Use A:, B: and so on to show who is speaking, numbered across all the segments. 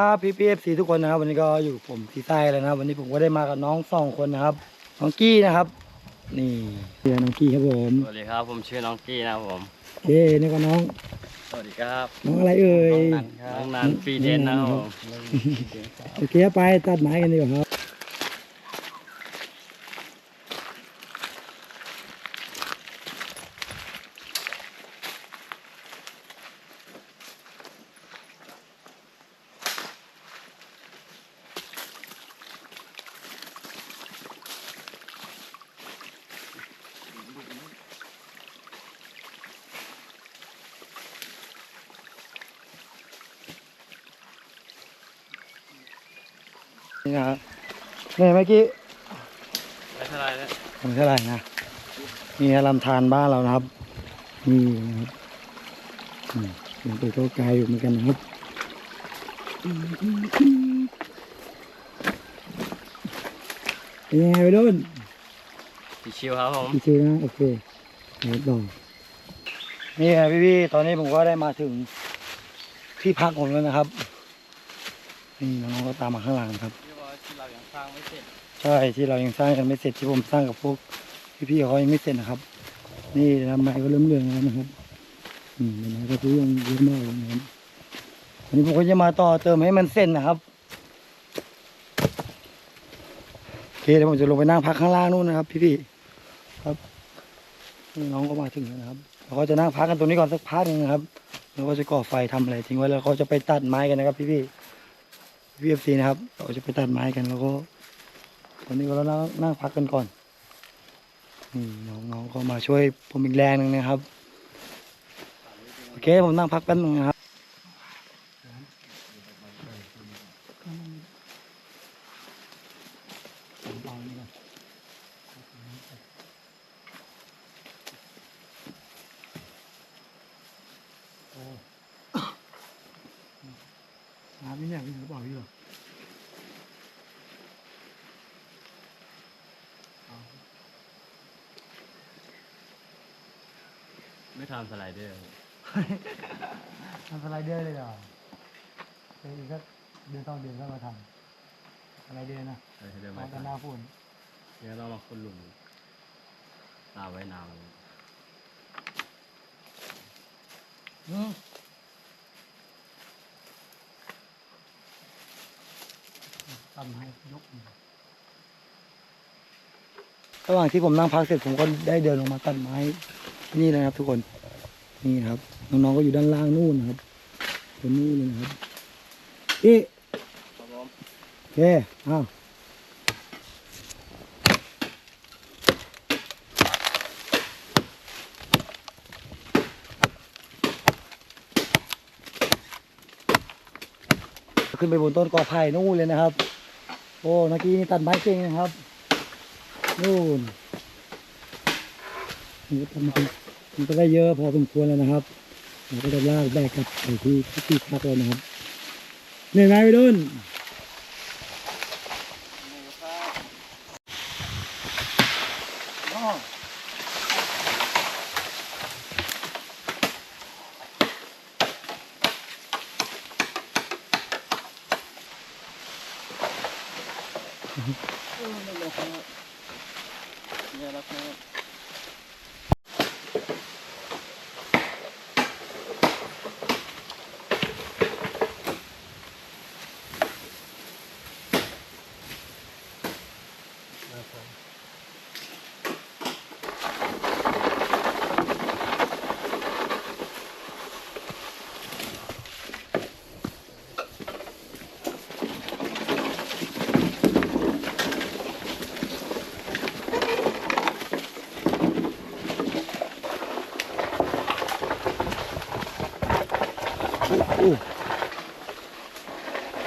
A: ครับพี่พีเอฟซีทุกคนนะครับวันนี้ก็อยู่กับผมที่ใต้แล้วนะครับ วันนี้ผมก็ได้มากับน้องสองคนนะครับน้องกี้นะครับ นี่เดี๋ยวน้องกี้ครับผม
B: สวัสดีครับผมชื่อน้องกี้นะครับผม
A: โอเคนี่ก็น้อง
B: สวัสดีครับ
A: น้องอะไรเอ่ย
B: น้องนันฟรีเดนนะครับผม
A: โอเคไปตัดไม้กันดีกว่าครับ นี่นะครับนี่เมื่อกี้
B: ไม่เท่าไรนะ
A: ผมเท่าไหร่นะนี่ลำธารบ้านเรานะครับนี่นะครับอืมยังไปก็ไกลอยู่เหมือนกันนะครับเป็นยังไงไปดุน
B: พี่ชิวครับผม
A: พี่ชิวนะโอเคเดี๋ยวต่อนี่ไงพี่ๆตอนนี้ผมก็ได้มาถึงที่พักผมแล้วนะครับ นี่น้องๆก็ตามมาข้างหลังครับ ใช่ที่เรายังสร้างกันไม่เสร็จที่ผมสร้างกับพวกพี่ๆเขายังไม่เสร็จนะครับ นี่ทำไมก็เริ่มเรื่องแล้วนะครับอืมไม้ก็คือยังเยอะมากเลยนะครับวันนี้ผมก็จะมาต่อเติมให้มันเส้นนะครับโอเคเดี๋ยวผมจะลงไปนั่งพักข้างล่างนู่นนะครับ พี่ๆครับนี่น้องก็มาถึงแล้วนะครับเราก็จะนั่งพักกันตรงนี้ก่อนสักพักหนึงนะครับแล้วก็จะก่อไฟทำอะไรทิ้งไว้แล้วก็จะไปตัดไม้กันนะครับ พี่ๆพี่เอฟซีนะครับ เราจะไปตัดไม้กันแล้วก็ อนนี้เรานั่งนั่งพักกันก่อนนี่น้องๆก็มาช่วยผมอีกแรงหนึ่งนะครับ โอเค ผมนั่งพักแป๊บนึงนะครับ น้ำนี่เนี่ยมีหรือเปล่าพี่หรอ
B: ไม่ทำสไลเดอร์
A: ทำสไลเดอร์เลยเหรอเดี๋ยวอีกก็เดือนต้องเดือนก็มาทำสไลเดอร์นะ
B: เออเดี๋ยว
A: ต
B: มา
A: อนกันหน้าฝน
B: เดี๋ยวเรามาคุณหลุมตาไว้นาน
A: อืมทำให้ยกมือระหว่างที่ผมนั่งพักเสร็จผมก็ได้เดินลงมาตัดไม้ที่ นี่นะครับ ทุกคนนี่ครับน้องๆก็อยู่ด้านล่างนู่นนะครับบนนู่นเลยนะครับอ๊ะ
B: ครับผม
A: โอเคอ้าวขึ้นไปบนต้นกอไผ่นู่นเลยนะครับ โอ้เมื่อกี้นี่ตัดไม้เก่งนะครับ นู่นนี่ทำมัน มันก็ได้เยอะพอสมควรแล้วนะครับเราก็จะลากแบกกลับไปที่ที่พักเล้วนะครับเหนื่อยไหมพี่ดุน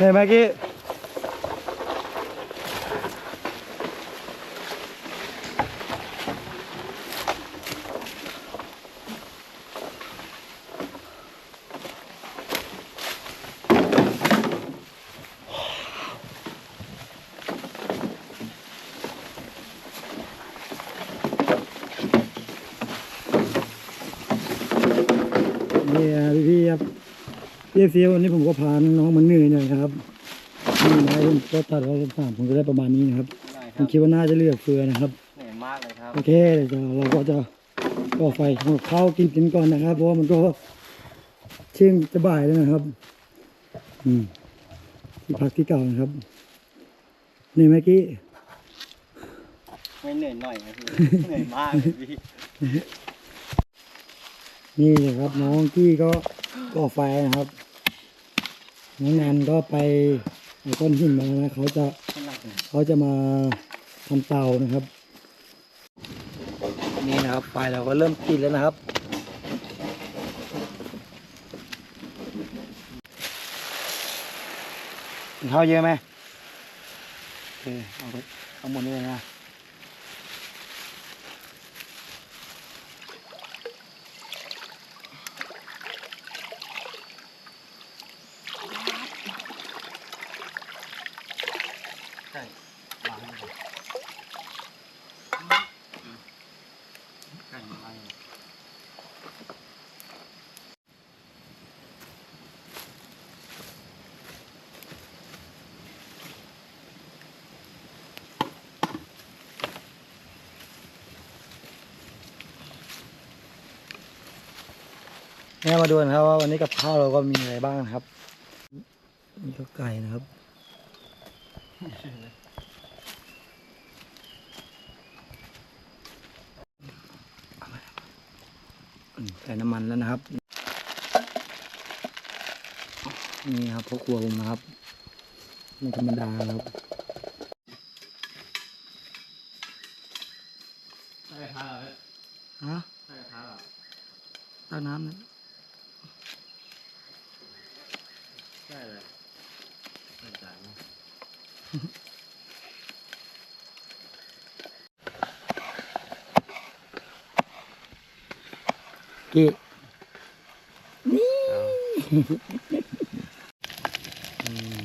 B: เห็
A: นไหมกี้นี่ อะพี่ๆครับพี่อฟซีวันนี้ผมก็พาน้องๆมันเหนื่อยหน่อยนะครับนี่นะผมก็ตัดไว้สามผมก็ได้ประมาณนี้นะครับ
B: ได้ค
A: ผ
B: รั
A: ม
B: บ
A: คิดว่าน่าจะเหลือเฟือนะครับ
B: เหนื่อยมากเลยครับ
A: โอเคเดี๋ยวเราก็จะก่อไฟทำกับข้าวกินกินก่อนนะครับเพราะว่ามันก็เที่ยงจะบ่ายแล้วนะครับ อืมที่พักที่เก่านะครับนี่เมื่อกี้
B: ไม่เหนื่อยหน่อยนะพี่ เหนื่อยมากเลยพี่
A: นี่นะครับ น้องกี้ก็ก่อไฟนะครับ น้องนันก็ไปเอาก้อนหินมานะเขาจะ
B: ไม่หนักเลย
A: เขาจะมาทำเตานะครับ นี่นะครับไฟเราก็เริ่มติดแล้วนะครับกินข้าวเยอะไหมโอเคเอาไปเอาหมดนี่เลยนะ
B: ใช่ล้างก่อนไก่มาล้างก่อน
A: เนี่ยมาดูนะครับว่าวันนี้กับข้าวเราก็มีอะไรบ้างนะครับนี่ก็ไก่นะครับใส่น้ำมันแล้วนะครับ นี่ครับพ่อครัวผมนะครับไม่ธรรมดาครับ
B: ใส่กระทะเหรอ
A: ฮะ
B: ใส่กระทะเหรอ
A: ตักน้ำนะ
B: ใช่เลยใส่จานนะ
A: กี้นี่
B: เอา
A: อืม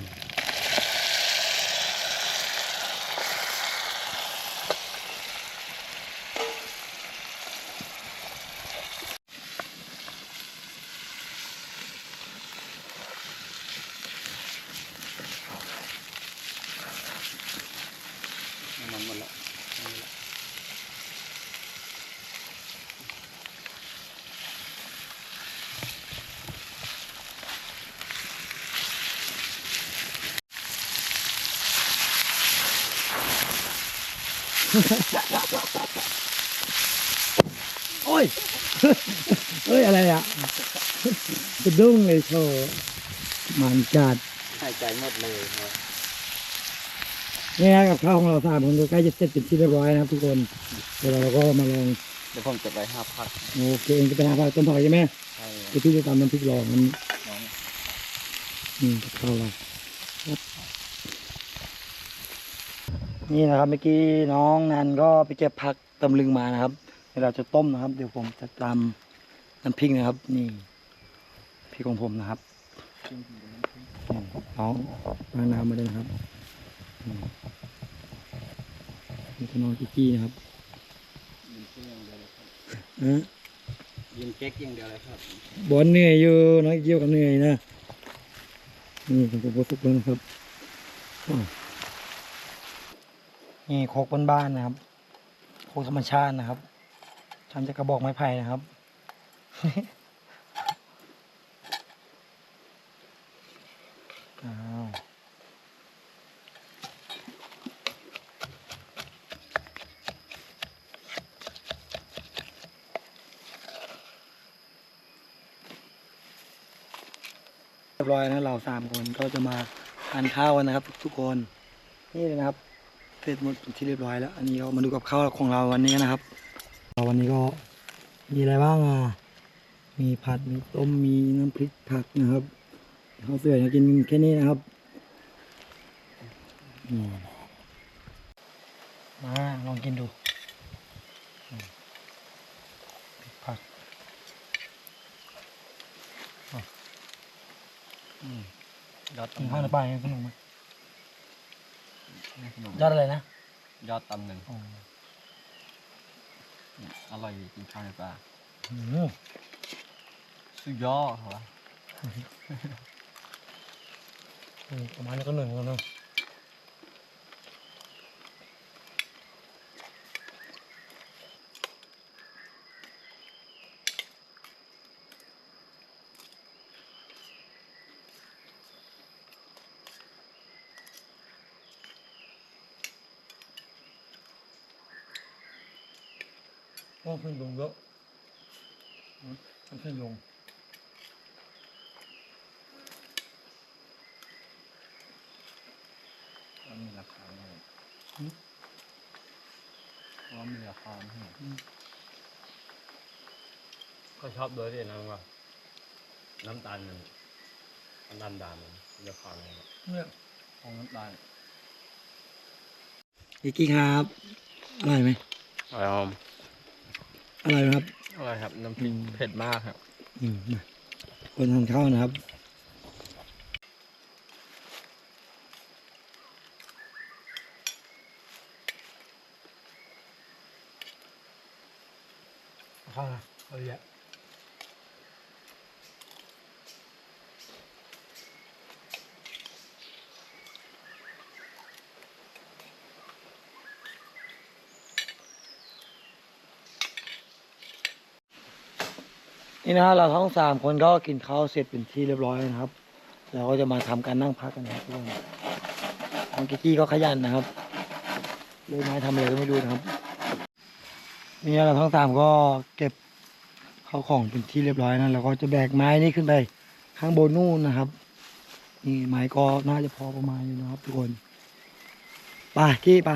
B: น้ำมันหมดแล้ว
A: โอ้ยเอ้ย อะไรอะสะดุ้งเลยโชว์มันจัด
B: หายใจหมดเลยครับ
A: เนี่ยนะกับข้าวของเราสามคนก็ใกล้จะเสร็จเป็นที่เรียบร้อยนะครับทุกคน เดี๋ยวเราก็มาลอง
B: เดี๋ยวผมจะไปหาผัก
A: โอเคเองจะไปหาผักต้นผักใช่ไหม
B: ให้
A: เดี๋ยวพี่จะตำน้ำพริกรองมัน
B: น้อง
A: อืมกับข้าวเราครับ นี่นะครับเมื่อกี้น้องนันก็ไปเก็บผักตำลึงมานะครับเดี๋ยวเราจะต้มนะครับ เดี๋ยวผมจะตำน้ำพริกนะครับ นี่พริกของผมนะครับอืมน้องล้างน้ำมาเลยนะครับอืมนี่คือน้องกิกกี้นะครับ
B: ยินเก๊กอย่างเดียวเลยครับ
A: เออ
B: ยินเก๊กอย่างเดียวเลยครับ
A: บอลเหนื่อยอยู่น้อยเกี่ยวกับเหนื่อยนะนี่ผมก็สุกแล้วนะครับอ้าว นี่โคกบ้านๆนะครับโคกธรรมชาตินะครับทำจากกระบอกไม้ไผ่นะครับอ้าวเรียบร้อยนะเราสามคนก็จะมาทานข้าวกันนะครับ ทุกคน นี่เลยนะครับ ร็จหมดเป็นที่เรียบร้อยแล้ว อันนี้ก็มาดูกับข้าวของเราวันนี้นะครับเราวันนี้ก็มีอะไรบ้างอะมีผัดมีต้มมีน้ำพริกผักนะครับข้าวเสือจะกินแค่นี้นะครับอืมมาลองกินดูอืมพริกผักอะอืม
B: ยอด
A: กิน
B: ตำ
A: ข้าวในป่ายังสนุกไหม
B: ขนม
A: ยอดอะไรนะ
B: ยอดตำหนึ่ง
A: อ๋อ
B: อร่อยดีกินข้าวในปลา
A: อืม
B: สุดยอดเหรอ
A: อืมประมาณนี้ก็หนึ่งแล้วเนาะ ก็ขึ้นลงเยอะมันขึ้นลง
B: ว่ามีราคาไหมว่ามีราคาไหม
C: ก็ชอบด้วยที่น้ำว่าน้ำตาลมันน้ำตาลด่างมันจะคลองอะไรครับ
A: เนี่ย
B: ของน้ำตาล
A: อีกกี้ครับ อร่อยไหม
C: อร่อยครับ
A: อร่อยไหมครับ
C: อร่อยครับ น้ำพริกเผ็ดมากครับ
A: อืมมาคนทานข้าวนะครับข้าวนะเอาเยอะ นี่นะฮะเราทั้งสามคนก็กินข้าวเสร็จเป็นที่เรียบร้อยนะครับเราก็จะมาทำการนั่งพักกันนะครับทุกคนน้องกิกกี้ก็ขยันนะครับเลยไม้ทำอะไรก็ไม่รู้นะครับ นี่เราทั้งสามก็เก็บข้าวของเป็นที่เรียบร้อยนะแล้วก็จะแบกไม้นี่ขึ้นไปข้างบนนู่นนะครับนี่ไม้ก็น่าจะพอประมาณอยู่นะครับ ทุกคนไปกี้ไป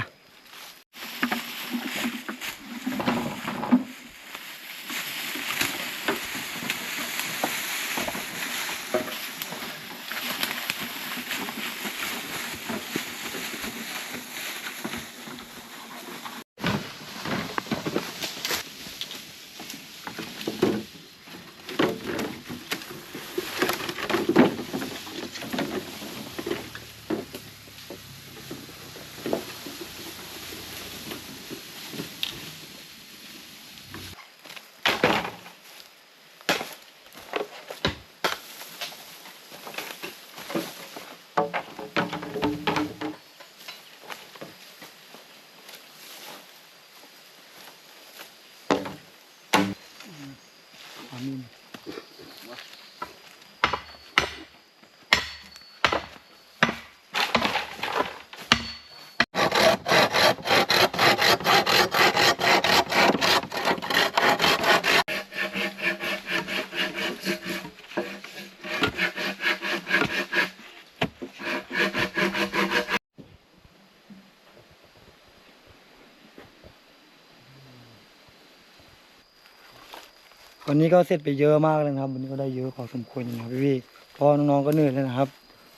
A: วันนี้ก็เสร็จไปเยอะมากเลยนะครับ วันนี้ก็ได้เยอะพอสมควรนะครับพี่ๆเพราะน้องๆก็เหนื่อยแล้วนะครับ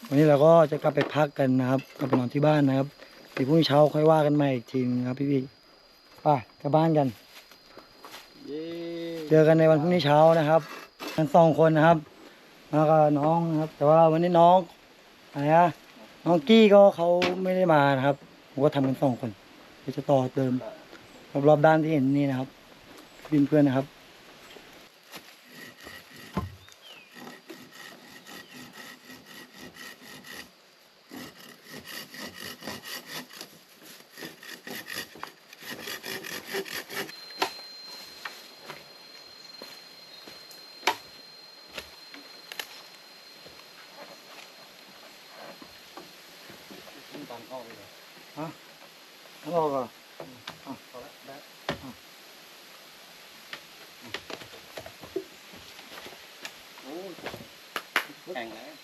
A: วันนี้เราก็จะกลับไปพักกันนะครับกลับไปนอนที่บ้านนะครับเดี๋ยวพรุ่งนี้เช้าค่อยว่ากันใหม่อีกทีนึงครับพี่ๆไปกลับบ้านกัน
B: เย้
A: เจอกันในวันพรุ่งนี้เช้านะครับทั้งสองคนนะครับแล้วก็น้องนะครับ แต่ว่าวันนี้น้องอะไรนะน้องกี้ก็เขาไม่ได้มานะครับผมก็ทำกันสองคนเดี๋ยวจะต่อเติมรอบๆด้านที่เห็นนี่นะครับบินเพื่อนนะครับ
B: ตาลออกเลย
A: ทั้งออกอะ
B: พอแล้วได้โอ้ยแข็งแล้ว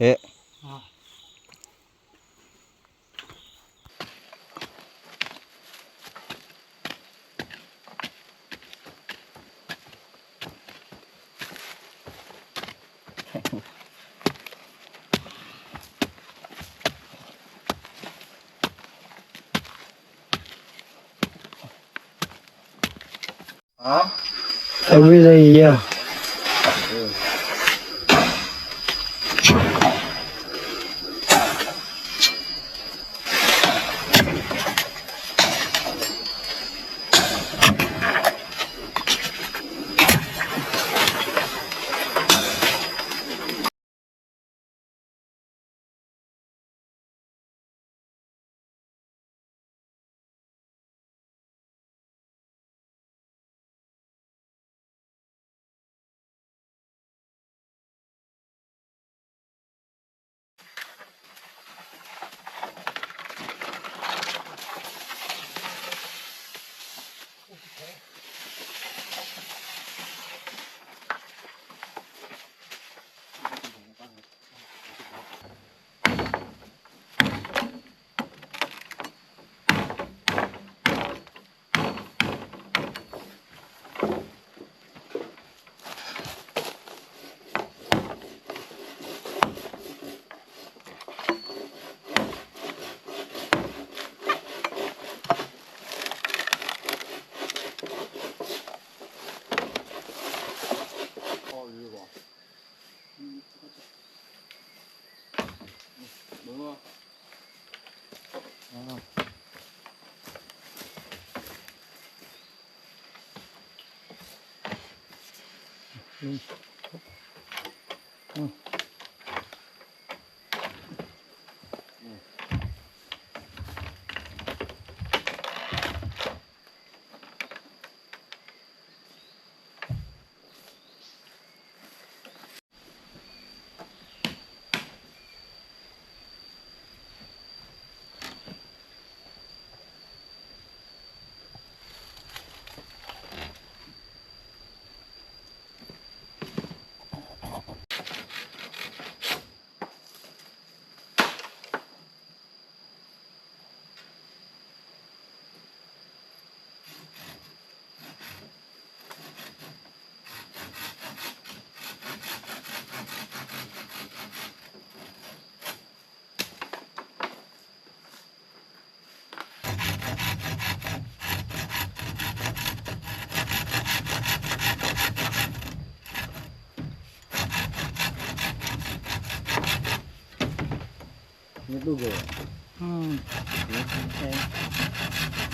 D: เฮ้
B: อ๋อ
A: every day yeah
C: บ่
A: ลุง
B: 路
A: 过。嗯。
B: 别拆拆